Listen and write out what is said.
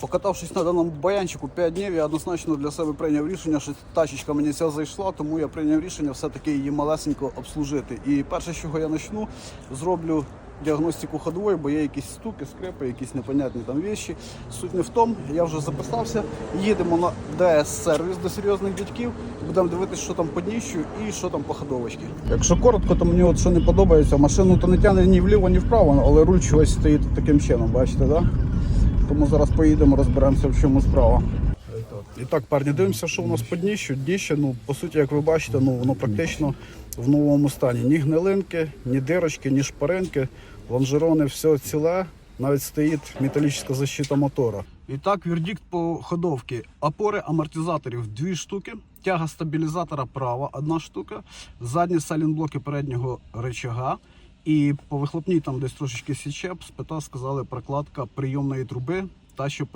Покатавшись на даному баянчику 5 днів, я однозначно для себе прийняв рішення, що тачечка мені ця зайшла, тому я прийняв рішення все-таки її малесенько обслужити. І перше, з чого я почну, зроблю діагностику ходової, бо є якісь стуки, скрепи, якісь непонятні там віші. Суть не в тому, я вже записався. Їдемо на ДС-сервіс до серйозних дядьків. Будемо дивитися, що там по дніщу і що там по ходовочці. Якщо коротко, то мені от що не подобається, машину то не тягне ні вліво, ні вправо, але руль чогось стоїть таким чином, бачите, так? Да? Тому зараз поїдемо, розберемося, в чому справа. І так, парні, дивимося, що у нас по дніщу. Дніще, ну, по суті, як ви бачите, ну, воно практично в новому стані. Ні гнилинки, ні дирочки, ні шпаринки, лонжерони, все ціле. Навіть стоїть металічна защита мотора. І так, вердикт по ходовці. Опори амортизаторів дві штуки, тяга стабілізатора права одна штука, задні салінблоки переднього рычага. І по вихлопній там десь трошечки січеп, спита сказали прокладка прийомної труби, та що